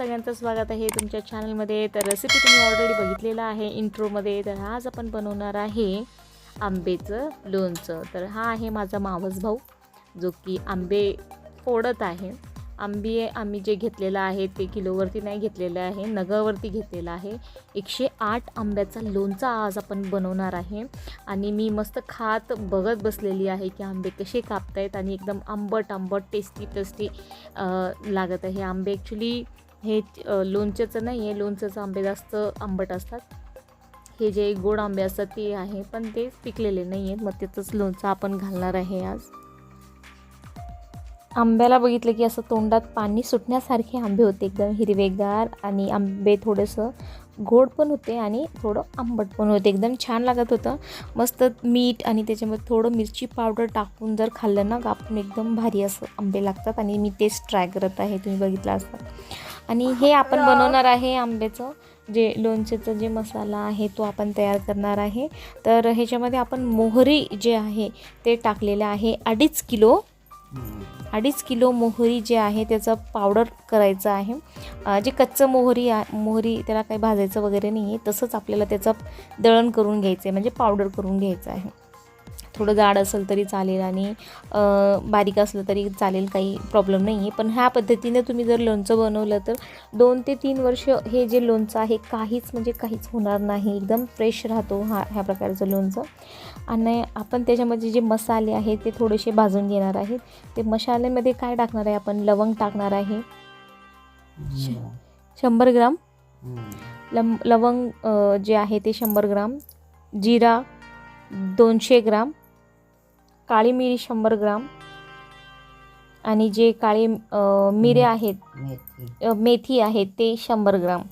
सगळ्यांचं स्वागत आहे तुमच्या चॅनलमध्ये तर रेसिपी तुम्ही ऑलरेडी बघितलेला आहे इंट्रोमध्ये तर आज आपण बनवणार आहे आंबेचं लोणचं. तर हा आहे माझा मावस भाऊ जो की आंबे फोडत आहे. आंबे आम्ही जे घेतलेलं आहे ते किलोवरती नाही घेतलेलं आहे नगावरती घेतलेलं आहे. एकशे आठ आंब्याचा लोणचा आज आपण बनवणार आहे. आणि मी मस्त खात बघत बसलेली आहे की आंबे कसे कापतायत आणि एकदम आंबट आंबट टेस्टी टेस्टी लागत आहे. आंबे ॲक्च्युली हे लोणच्याचं नाही आहे लोणच्याचं आंबे जास्त आंबट असतात. हे जे गोड आंबे असतात ते आहे पण ते पिकलेले नाही आहेत. मग त्याचंच लोणचं आपण घालणार आहे आज. आंब्याला बघितलं की असं तोंडात पाणी सुटण्यासारखे आंबे होते एकदम हिरवेगार आणि आंबे थोडंसं गोड पण होते आणि थोडं आंबट पण होते. एकदम छान लागत होतं. मस्त मीठ आणि त्याच्यामध्ये थोडं मिरची पावडर टाकून जर खाल्लं ना आपण एकदम भारी असं आंबे लागतात आणि मी तेच ट्राय करत आहे. तुम्ही बघितलं असतं आणि हे आपण बनवणार आहे आंब्याचं जे लोणचेचं जे मसाला आहे तो आपण तयार करणार आहे. तर ह्याच्यामध्ये आपण मोहरी जे आहे ते टाकलेलं आहे. अडीच किलो अडीच किलो मोहरी जे आहे त्याचं पावडर करायचं आहे. जे कच्चं मोहरी मोहरी त्याला काही भाजायचं वगैरे नाही आहे तसंच आपल्याला त्याचं दळण करून घ्यायचं आहे म्हणजे पावडर करून घ्यायचं आहे. थोडं जाड असेल तरी चालेल आणि बारीक असलं तरी चालेल काही प्रॉब्लेम नाही आहे पण ह्या पद्धतीने तुम्ही जर लोणचं बनवलं तर दोन ते तीन वर्ष हे जे लोणचं आहे काहीच म्हणजे काहीच होणार नाही. एकदम फ्रेश राहतो हा ह्या प्रकारचं लोणचं. आणि आपण त्याच्यामध्ये जे मसाले आहेत ते थोडेसे भाजून घेणार आहेत ते मसाल्यामध्ये काय टाकणार आहे आपण? लवंग टाकणार आहे. शंभर ग्राम. लम लवंग जे आहे ते शंभर ग्राम. जिरा दोनशे ग्राम. काळी मिरी शंभर ग्राम आणि जे काळे मिरे आहेत मेथी आहे ते शंभर ग्राम.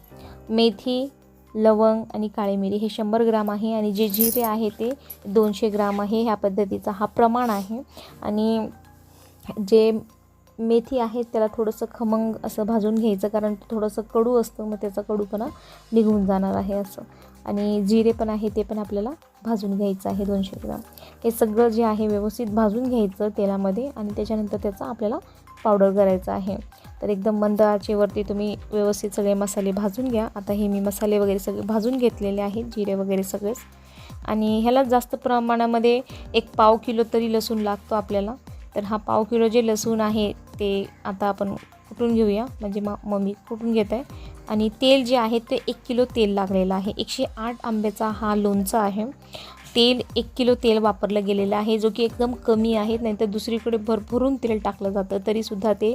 मेथी लवंग आणि काळी मिरी हे शंभर ग्राम आहे आणि जे जिरे आहे ते दोनशे ग्राम आहे. ह्या पद्धतीचा हा प्रमाण आहे. आणि जे मेथी आहे त्याला थोडंसं खमंग असं भाजून घ्यायचं कारण ते थोडंसं कडू असतं मग त्याचा कडूपणा निघून जाणार आहे असं. आणि जिरे पण आहे ते पण आपल्याला भाजून घ्यायचं आहे दोनशे ग्राम. हे सगळं जे आहे व्यवस्थित भाजून घ्यायचं तेलामध्ये आणि त्याच्यानंतर त्याचा आपल्याला पावडर करायचा आहे. तर एकदम मंद आचेवरती तुम्ही व्यवस्थित सगळे मसाले भाजून घ्या. आता हे मी मसाले वगैरे सगळे भाजून घेतलेले आहेत जिरे वगैरे सगळेच. आणि ह्याला जास्त प्रमाणामध्ये एक पाव किलो तरी लसूण लागतो आपल्याला. तर हा पाव किलो जे लसूण आहे ते आता आपण कुटून घेऊया? म्हणजे मा मम्मी कुटून घेत आहे आणि तेल जे आहे ते एक किलो तेल लागलेलं आहे. एकशे आठ आंब्याचा हा लोणचा आहे. तेल एक किलो तेल वापरलं गेलेलं आहे. जो की एकदम कमी आहे नाहीतर दुसरीकडे भरभरून तेल टाकलं जातं. तरीसुद्धा ते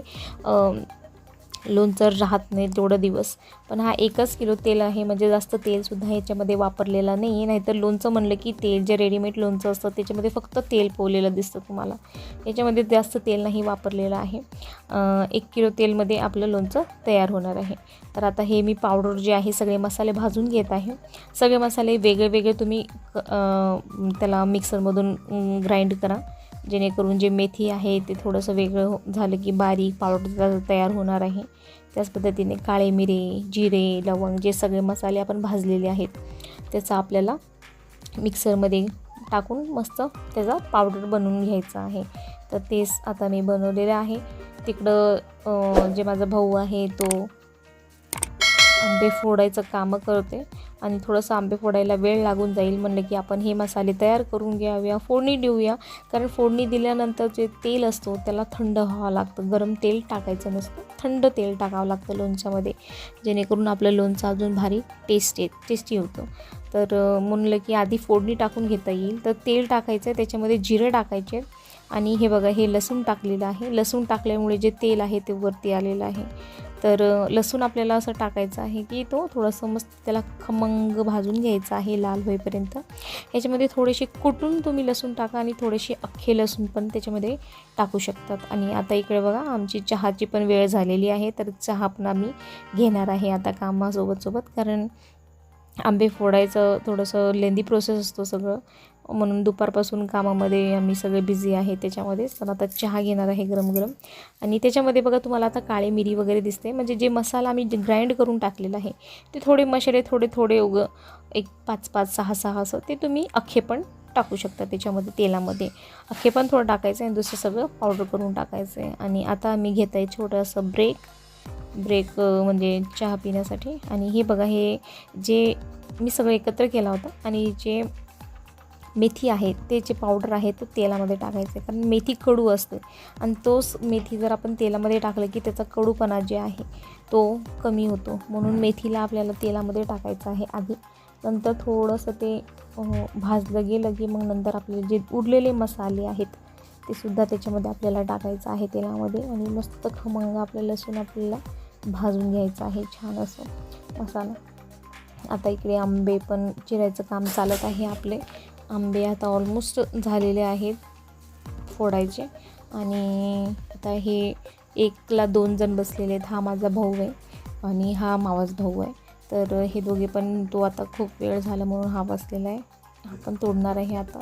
लोणचं राहत नाही तेवढं दिवस. पण हा एकच किलो तेल आहे म्हणजे जास्त तेलसुद्धा ह्याच्यामध्ये वापरलेलं नाही. आहे नाहीतर लोणचं म्हणलं की तेल जे रेडीमेड लोणचं असतं त्याच्यामध्ये फक्त तेल पोवलेलं दिसतं तुम्हाला. याच्यामध्ये जास्त तेल नाही वापरलेलं आहे. एक किलो तेलमध्ये आपलं लोणचं तयार होणार आहे. तर आता हे मी पावडर जे आहे सगळे मसाले भाजून घेत आहे. सगळे मसाले वेगळे वेगळे तुम्ही क- त्याला मिक्सरमधून ग्राइंड करा. जेणेकरून जे मेथी आहे ते थोडंसं वेगळं हो- झालं की बारीक पावडर तयार होणार आहे. त्याच पद्धतीने काळे मिरे जिरे लवंग जे सगळे मसाले आपण भाजलेले आहेत त्याचा आपल्याला मिक्सरमध्ये टाकून मस्त त्याचा पावडर बनवून घ्यायचा आहे. तर तेच आता मी बनवलेलं आहे. तिकडं जे माझा भाऊ आहे तो आंबे फोडायचं कामं करते आणि थोडंसं आंबे फोडायला वेळ लागून जाईल. म्हणलं की आपण हे मसाले तयार करून घ्याव्या फोडणी देऊया. कारण फोडणी दिल्यानंतर जे तेल असतो त्याला थंड व्हावं लागतं. गरम तेल टाकायचं नसतं. थंड तेल टाकावं लागतं लोणच्यामध्ये. जेणेकरून आपलं लोणचं अजून भारी टेस्ट येत टेस्टी होतं. तर म्हणलं की आधी फोडणी टाकून घेता येईल. तर तेल टाकायचं आहे. त्याच्यामध्ये जिरं टाकायचे आणि हे बघा हे लसूण टाकलेलं आहे. लसूण टाकल्यामुळे जे तेल आहे ते वरती आलेलं आहे. तर लसूण आपल्याला असं टाकायचं आहे की तो थोडंसं मस्त त्याला खमंग भाजून घ्यायचा आहे लाल होईपर्यंत. याच्यामध्ये थोडेसे कुटून तुम्ही लसूण टाका आणि थोडेसे अख्खे लसूण पण त्याच्यामध्ये टाकू शकतात. आणि आता इकडे बघा आमची चहाची पण वेळ झालेली आहे तर चहा पण आम्ही घेणार आहे आता कामासोबत सोबत. कारण आंबे फोडायचं थोडंसं लेंदी प्रोसेस असतो सगळं. म्हणून दुपारपासून कामामध्ये आम्ही सगळे बिझी आहे त्याच्यामध्ये. तर आता चहा घेणार आहे गरम गरम आणि त्याच्यामध्ये बघा तुम्हाला आता काळी मिरी वगैरे दिसते. म्हणजे जे मसाला आम्ही ग्राइंड करून टाकलेला आहे ते थोडे मसाले थोडे थोडे उग एक पाच पाच सहा सहा असं ते तुम्ही अख्खे पण टाकू शकता त्याच्यामध्ये तेलामध्ये. अख्खे पण थोडं टाकायचं आहे आणि दुसरं सगळं पावडर करून टाकायचं आहे आणि आता मी घेत आहे छोटंसं ब्रेक ब्रेक म्हणजे चहा पिण्यासाठी. आणि हे बघा हे जे मी सगळं एकत्र केला होता आणि जे मेथी आहे ते जे पावडर आहे तो तेलामध्ये टाकायचं. आहे कारण मेथी कडू असते. आणि तोच मेथी जर आपण तेलामध्ये टाकलं की त्याचा कडूपणा जे आहे तो कमी होतो. म्हणून मेथीला आपल्याला तेलामध्ये टाकायचं आहे आधी. नंतर थोडंसं ते भाजलं गेलं की मग नंतर आपले जे उरलेले मसाले आहेत ते सुद्धा त्याच्यामध्ये आपल्याला टाकायचं आहे तेलामध्ये. आणि मस्त खमंग आपलं लसूण आपल्याला भाजून घ्यायचं आहे छान असं मसाला. आता इकडे आंबे पण चिरायचं काम चालत आहे आपले. आंबे आता ऑलमोस्ट झालेले आहेत फोडायचे. आणि आता हे एकला दोन जण बसलेले आहेत. हा माझा भाऊ आहे आणि हा मावाच भाऊ आहे. तर हे दोघे पण तो आता खूप वेळ झाला म्हणून हा बसलेला आहे. हा पण तोडणार आहे आता.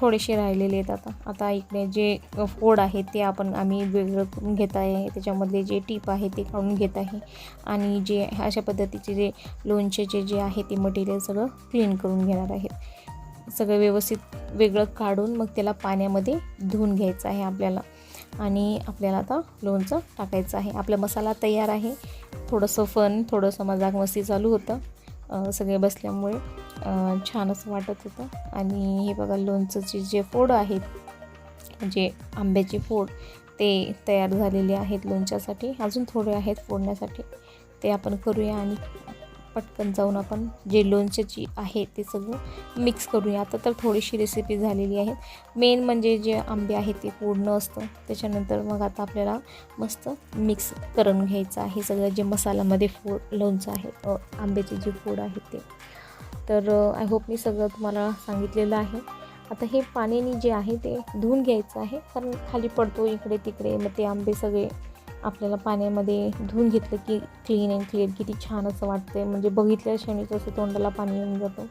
थोडेसे राहिलेले आहेत आता. आता इकडे जे फोड आहे ते आपण आम्ही वेगळं करून घेत आहे. त्याच्यामधले जे टीप आहे ते काढून घेत आहे. आणि जे अशा पद्धतीचे जे लोणचे जे जे आहे ते मटेरियल सगळं क्लीन करून घेणार आहेत. सगळं व्यवस्थित वेगळं काढून मग त्याला पाण्यामध्ये धुवून घ्यायचं आहे आपल्याला. आणि आपल्याला आता लोणचं टाकायचं आहे. आपला मसाला तयार आहे. थोडंसं फन थोडंसं मजाक मस्ती चालू होतं. सगळे बसल्यामुळे छान असं वाटत होतं. आणि हे बघा लोणचंचे जे फोड आहेत जे आंब्याचे फोड ते तयार झालेले आहेत लोणच्यासाठी. अजून थोडे आहेत फोडण्यासाठी. ते आपण करूया आणि पटकन जाऊन आपण जे लोणच्याची आहे ते सगळं मिक्स करूया. आता तर थोडीशी रेसिपी झालेली आहे. मेन म्हणजे जे आंबे आहे ते पूर्ण असतं. त्याच्यानंतर मग आता आपल्याला मस्त मिक्स करून घ्यायचं आहे. सगळं जे मसाल्यामध्ये फोड लोणचं आहे आंब्याचे जे फोड आहे ते. तर आय होप मी सगळं तुम्हाला सांगितलेलं आहे. आता हे पाण्याने जे आहे ते धुवून घ्यायचं आहे. कारण खाली पडतो इकडे तिकडे. मग ते आंबे सगळे आपल्याला पाण्यामध्ये धुवून घेतलं की क्लीन अँड क्लिअर किती छान असं वाटतं म्हणजे बघितल्या क्षणीच असं तोंडाला पाणी येऊन जातं.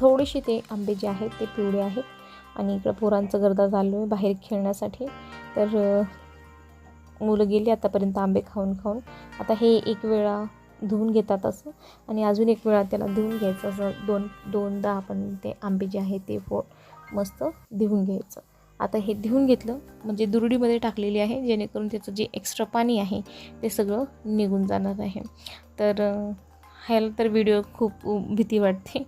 थोडेसे ते आंबे जे आहेत ते पिवळे आहेत आणि इकडं पोरांचं गर्दा चालू आहे बाहेर खेळण्यासाठी. तर मुलं गेली आतापर्यंत आंबे खाऊन खाऊन. आता हे एक वेळा धुवून घेतात असं आणि अजून एक वेळा त्याला धुवून घ्यायचं असं दोन दोनदा आपण ते आंबे जे आहे ते फो मस्त धुवून घ्यायचं. आता हे धुवून घेतलं म्हणजे दुरडीमध्ये टाकलेली आहे जेणेकरून त्याचं जे एक्स्ट्रा पाणी आहे ते सगळं निघून जाणार आहे. तर ह्याला तर व्हिडिओ खूप भीती वाटते.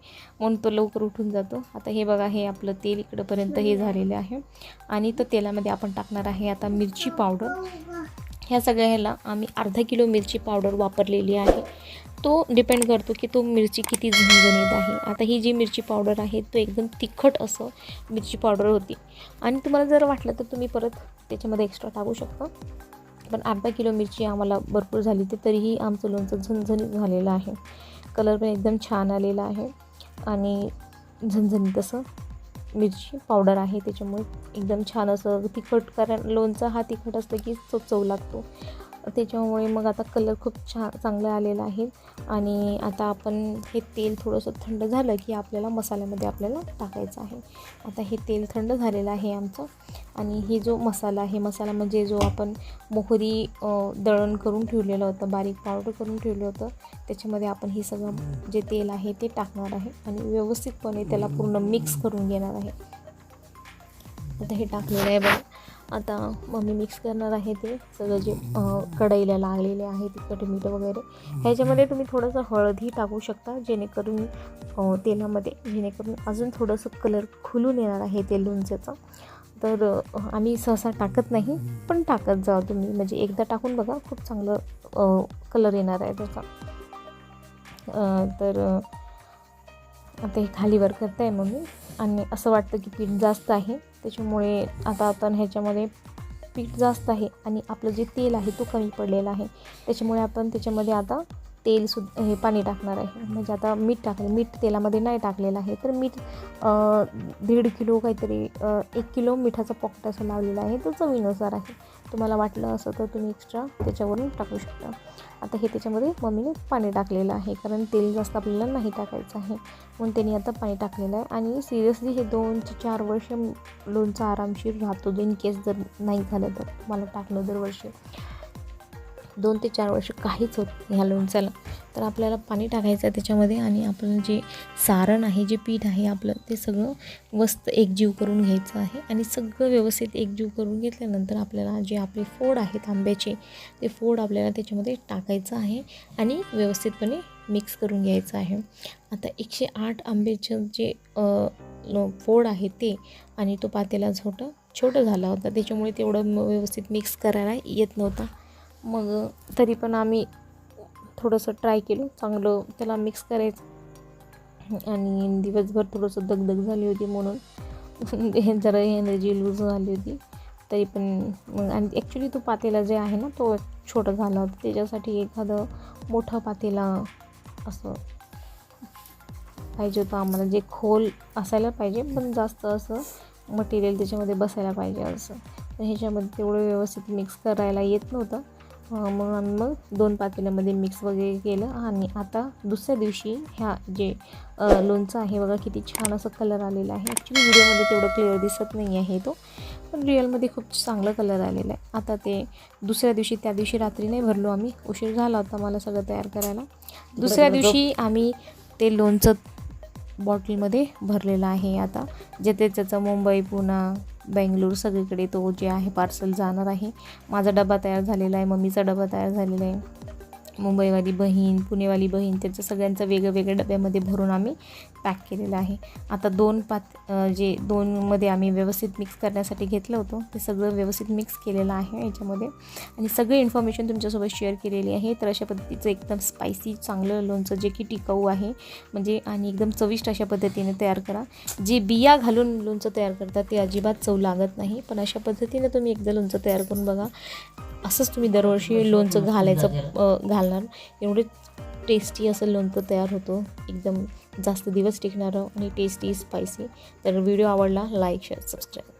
म्हणून तो लवकर उठून जातो. आता हे बघा हे आपलं तेल इकडंपर्यंत हे झालेलं आहे. आणि तर तेलामध्ये आपण टाकणार आहे आता मिरची पावडर. ह्या सगळ्या ह्याला आम्ही अर्धा किलो मिरची पावडर वापरलेली आहे. तो डिपेंड करतो की तो मिरची किती झणझणीत आहे. आता ही जी मिरची पावडर आहे तो एकदम तिखट असं मिरची पावडर होती. आणि तुम्हाला जर वाटलं तर तुम्ही परत त्याच्यामध्ये एक्स्ट्रा टाकू शकता. पण अर्धा किलो मिरची आम्हाला भरपूर झाली ते तरीही आमचं लोणचं झणझणीत झालेलं आहे. कलर पण एकदम छान आलेला आहे. आणि झणझणीत असं मिरची पावडर आहे त्याच्यामुळे एकदम छान असं तिखट कारण लोणचं हा तिखट असतं की तो चव लागतो. त्याच्यामुळे मग आता कलर खूप छान चांगला आलेला आहे आणि आता आपण हे तेल थोडंसं थंड झालं की आपल्याला मसाल्यामध्ये आपल्याला टाकायचं आहे. आता हे तेल थंड झालेलं आहे आमचं. आणि हे जो मसाला आहे मसाला म्हणजे जो आपण मोहरी दळण करून ठेवलेलं होतं बारीक पावडर करून ठेवलं होतं त्याच्यामध्ये आपण हे सगळं जे तेल आहे ते टाकणार आहे आणि व्यवस्थितपणे त्याला पूर्ण मिक्स करून घेणार आहे. आता हे टाकलेलं आहे बघा. आता मम्मी मिक्स करणार आहे ते. सगळं जे कढईला लागलेले आहे तिखट मीठ वगैरे. ह्याच्यामध्ये तुम्ही थोडंसं हळदही टाकू शकता जेणेकरून तेलामध्ये जेणेकरून अजून थोडंसं कलर खुलून येणार आहे ते लोणच्याचं. तर आम्ही सहसा टाकत नाही पण टाकत जा तुम्ही. म्हणजे एकदा टाकून बघा खूप चांगलं कलर येणार आहे त्याचा. तर आता हे खालीवर करताय मम्मी. आणि असं वाटतं की पीठ जास्त आहे. त्याच्यामुळे आता आपण ह्याच्यामध्ये पीठ जास्त आहे आणि आपलं जे तेल आहे तो कमी पडलेला आहे. त्याच्यामुळे आपण त्याच्यामध्ये आता तेल सु हे पाणी टाकणार आहे. म्हणजे आता मीठ टाकलं मीठ तेलामध्ये नाही टाकलेलं आहे. तर मीठ दीड किलो काहीतरी एक किलो मिठाचा पॉकेट असं लावलेला आहे. तो चवीनुसार आहे. तुम्हाला वाटलं असं तर तुम्ही एक्स्ट्रा त्याच्यावरून टाकू शकता. आता हे त्याच्यामध्ये मम्मीने पाणी टाकलेलं आहे कारण तेल जास्त आपल्याला नाही टाकायचं आहे. म्हणून त्यांनी आता पाणी टाकलेलं आहे. आणि सिरियसली हे दोन ते चार वर्ष लोणचं आरामशीर राहतो इन केस जर नाही झालं तर मला टाकलं दरवर्षी. दोन ते चार वर्ष काहीच होत नाही ह्या लोणच्याला. तर आपल्याला पाणी टाकायचं आहे त्याच्यामध्ये आणि आपलं जे सारण आहे जे पीठ आहे आपलं ते सगळं मस्त एकजीव करून घ्यायचं आहे आणि सगळं व्यवस्थित एकजीव करून घेतल्यानंतर आपल्याला जे आपले फोड आहेत आंब्याचे ते फोड आपल्याला त्याच्यामध्ये टाकायचं आहे आणि व्यवस्थितपणे मिक्स करून घ्यायचं आहे. आता एकशे आठ आंब्याचं जे फोड आहे ते आणि तो पातेला छोटं छोटं झाला होता. त्याच्यामुळे तेवढं व्यवस्थित मिक्स करायला येत नव्हता. मग तरी पण आम्ही थोडंसं ट्राय केलं. चांगलं त्याला मिक्स करायचं. आणि दिवसभर थोडंसं दगदग झाली होती म्हणून. हे म्हणजे जरा एनर्जी लूज झाली होती. तरी पण मग आणि ॲक्च्युली तो पातेला जे आहे ना तो छोटा झाला होता. त्याच्यासाठी एखादं मोठं पातेला असं पाहिजे होतं आम्हाला. जे खोल असायला पाहिजे पण जास्त असं मटेरियल त्याच्यामध्ये बसायला पाहिजे असं. ह्याच्यामध्ये तेवढं व्यवस्थित मिक्स करायला येत नव्हतं. मग आम्ही मग दोन पातेल्यामध्ये मिक्स वगैरे केलं आणि आता दुसऱ्या दिवशी ह्या जे लोणचं आहे बघा किती छान असं कलर आलेला आहे. ॲक्च्युली व्हिडिओमध्ये तेवढं क्लिअर दिसत नाही आहे तो पण रिअलमध्ये खूप चांगला कलर आलेला आहे. आता ते दुसऱ्या दिवशी त्या दिवशी रात्री नाही भरलो आम्ही उशीर झाला होता मला सगळं तयार करायला. दुसऱ्या दिवशी आम्ही ते लोणचं बॉटलमध्ये भरलेला आहे आता जे ते त्याचं मुंबई पुणा बेंगलोर सगळीकडे तो जे आहे पार्सल जाणार आहे. माझा डबा तयार झालेला आहे मम्मीचा डबा तयार झालेला आहे. मुंबईवाली बहीण पुणेवाली बहीण त्याचं सगळ्यांचं वेगळं वेगळ्या डब्यामध्ये भरून आम्ही पॅक केलेलं आहे. आता दोन पात जे दोनमध्ये आम्ही व्यवस्थित मिक्स करण्यासाठी घेतलं होतं ते सगळं व्यवस्थित मिक्स केलेलं आहे याच्यामध्ये. आणि सगळी इन्फॉर्मेशन तुमच्यासोबत शेअर केलेली आहे. तर अशा पद्धतीचं एकदम स्पायसी चांगलं लोणचं जे की टिकाऊ आहे म्हणजे आणि एकदम चविष्ट अशा पद्धतीने तयार करा. जे बिया घालून लोणचं तयार करतात ते अजिबात चव लागत नाही. पण अशा पद्धतीने तुम्ही एकदा लोणचं तयार करून बघा. असंच तुम्ही दरवर्षी लोणचं घालायचं घालणार. एवढे टेस्टी असं लोणचं तयार होतं. एकदम जास्त दिवस टिकणारं आणि टेस्टी स्पायसी तर व्हिडिओ आवडला लाईक शेअर सबस्क्राईब